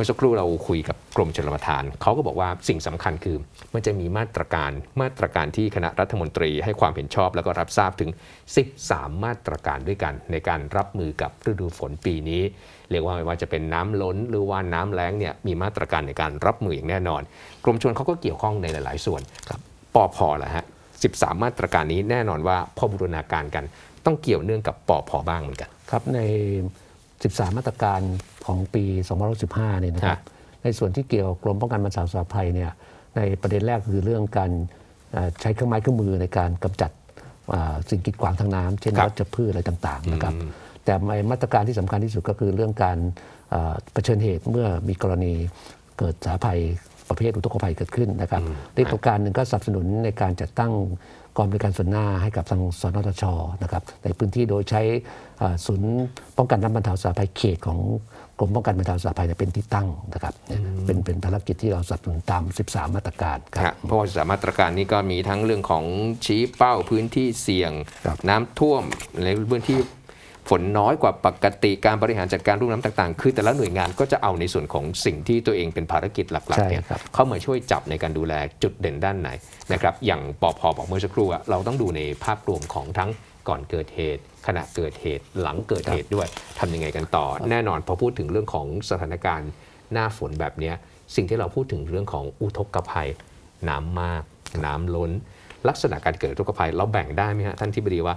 มื่อสักครู่เราคุยกับกรมชลประทานเขาก็บอกว่าสิ่งสำคัญคือ มันจะมีมาตรการมาตรการที่คณะรัฐมนตรีให้ความเห็นชอบ แล้วก็รับทราบถึง 13 มาตรการด้วยกัน ในการรับมือกับฤดูฝนปีนี้ เรียกว่าไม่ว่าจะเป็นน้ำล้นหรือว่าน้ำแล้งเนี่ยมีมาตรการในการรับมืออย่างแน่นอน กรมชลเขาก็เกี่ยวข้องในหลาย ๆ ส่วนครับปอพอแหละฮะ13 มาตรการนี้แน่นอนว่าพอบูรณาการกัน ต้องเกี่ยวเนื่องกับปอพอบ้างเหมือนกันครับใน 13 มาตรการ ของปี2015เนี่ยนะครับฮะในส่วนที่เกี่ยวกับกรมป้องกันบรรเทาสาธารณภัยเนี่ยในประเด็นแรกคือเรื่องการเอ่อใช้เครื่องไม้เครื่องมือในการกำจัดอ่าสิ่งกีดขวางทางน้ำเช่นครับวัชพืชอะไรต่างๆนะครับ แต่มาตรการที่สำคัญที่สุดก็คือเรื่องการเอ่อเผชิญเหตุเมื่อมีกรณีเกิดสาธารณภัยประเภทอุทกภัยเกิดขึ้นนะครับในประการหนึ่งก็สนับสนุนในการจัดตั้งกองบริการส่วนหน้าให้กับทางสนทชนะครับในพื้นที่โดยใช้เอ่อศูนย์ป้องกันและบรรเทาสาธารณภัยเขตของ กรมป้องกันบรรเทาสาธารณภัยเนี่ยเป็นที่ตั้งนะครับเป็นเป็นภารกิจที่เราสนับสนุนตาม 13 มาตรการครับฮะเพราะว่าสามมาตรการนี้ก็มีทั้งเรื่องของชี้เป้าพื้นที่เสี่ยงครับน้ำท่วมในพื้นที่ฝนน้อยกว่าปกติการบริหารจัดการรุ่มน้ำต่างๆ คือแต่ละหน่วยงานก็จะเอาในส่วนของสิ่งที่ตัวเองเป็นภารกิจหลักๆใช่เนี่ยครับเข้ามาช่วยจับในการดูแลจุดเด่นด้านไหนนะครับอย่างปอพบอกเมื่อสักครู่อะเราต้องดูในภาพรวมของทั้ง ก่อนเกิดเหตุ ขณะเกิดเหตุหลังเกิดเหตุด้วยทำยังไงกันต่อ แน่นอนพอพูดถึงเรื่องของสถานการณ์หน้าฝนแบบเนี้ยสิ่งที่เราพูดถึงเรื่องของอุทกภัย น้ำมาก น้ำล้น ลักษณะการเกิดอุทกภัยเราแบ่งได้ไหมฮะท่านที่บดีว่า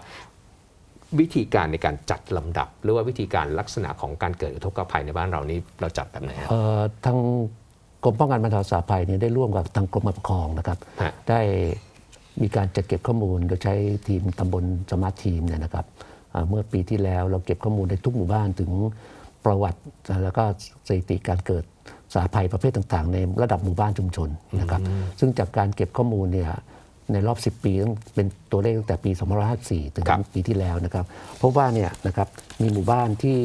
วิธีการในการจัดลำดับ หรือว่าวิธีการลักษณะของการเกิดอุทกภัยในบ้านเรานี้เราจัดแบบไหนฮะเอ่อทางกรมป้องกันบรรเทาสาธารณภัยเนี่ยได้ร่วมกับทางกรมปกครองนะครับฮะได้ มีการจัดเก็บข้อมูลโดยใช้ทีมตำบลสมาร์ททีมเนี่ยนะครับอ่าเมื่อปีที่แล้วเราเก็บข้อมูลในทุกหมู่บ้านถึงประวัติแล้วก็สถิติการเกิดสาธารณภัยประเภทต่าง ๆ ในระดับหมู่บ้านชุมชนนะครับซึ่งจากการเก็บข้อมูลเนี่ยในรอบ 10 ปีต้องเป็นตัวเลขตั้งแต่ปี2554 ถึงครับปีปีที่แล้วนะครับพบว่าเนี่ยนะครับมีหมู่บ้านที่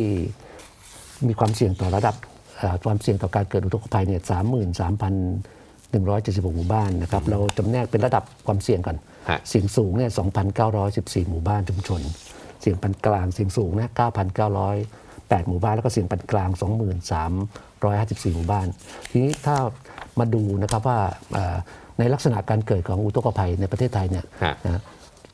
มีความเสี่ยงต่อระดับเอ่อความเสี่ยงต่อการเกิดอุทกภัยเนี่ยสามหมื่นสามพันหนึ่งร้อยเจ็ดสิบหกหมู่บ้านนะครับ เราจำแนกเป็นระดับความเสี่ยงก่อน ฮะ เสี่ยงสูงเนี่ยสองพันเก้าร้อยสิบสี่หมู่บ้านชุมชน เสี่ยงปานกลาง เสี่ยงสูงเนี่ยเก้าพันเก้าร้อยแปดหมู่บ้าน แล้วก็เสี่ยงปานกลางสองหมื่นสามร้อยห้าสิบสี่หมู่บ้าน ทีนี้ถ้ามาดูนะครับว่าเอ่อในลักษณะการเกิดของอุทกภัยในประเทศไทยเนี่ยฮะ นะ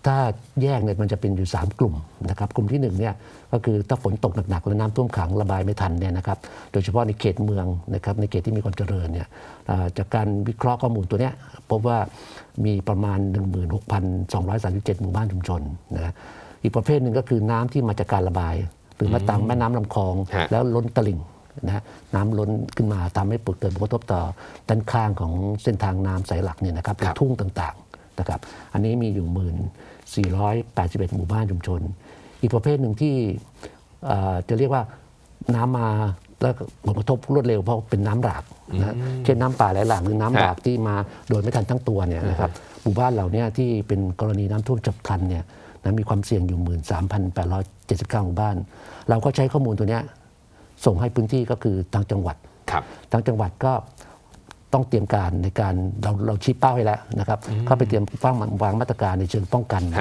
ถ้าแยกเนี่ยมันจะเป็นอยู่ 3 กลุ่มนะครับกลุ่มที่1เนี่ยก็คือถ้าฝนตกหนักๆและน้ำท่วมขังระบายไม่ทันเนี่ยนะครับโดยเฉพาะในเขตเมืองนะครับในเขตที่มีความเจริญเนี่ยอ่าจากการวิเคราะห์ข้อมูลตัวเนี้ยพบว่ามีประมาณ 16,237 หมู่บ้านชุมชนนะอีกประเภทหนึ่งก็คือน้ำที่มาจากการระบาย หรือมาตามแม่น้ำลำคลองฮะแล้วล้นตลิ่งนะฮะน้ำล้นขึ้นมาทำให้เกิดผลกระทบต่อด้านข้างของเส้นทางน้ำสายหลักเนี่ยนะครับหรือทุ่งต่างๆ นะครับ อันนี้มีอยู่หมื่น481 หมู่บ้านชุมชน อีกประเภทหนึ่งที่เอ่อจะเรียกว่าน้ำมาแล้วผลกระทบรวดเร็วเพราะเป็นน้ำหลากนะเช่นน้ำป่าไหลหลากหรือน้ำหลากที่มาโดยไม่ทันทั้งตัวเนี่ยนะครับหมู่บ้านเหล่าเนี้ที่เป็นกรณีน้ำท่วมฉับพลันเนี่ยนะมีความเสี่ยงอยู่ 13,879 หมู่บ้าน เราก็ใช้ข้อมูลตัวเนี้ยส่งให้พื้นที่ก็คือทางจังหวัดครับทางจังหวัดก็ ต้องเตรียมการในการเราเราชี้เป้าให้แล้วนะครับเข้าไปเตรียมวางวางมาตรการในเชิงป้องกันฮะ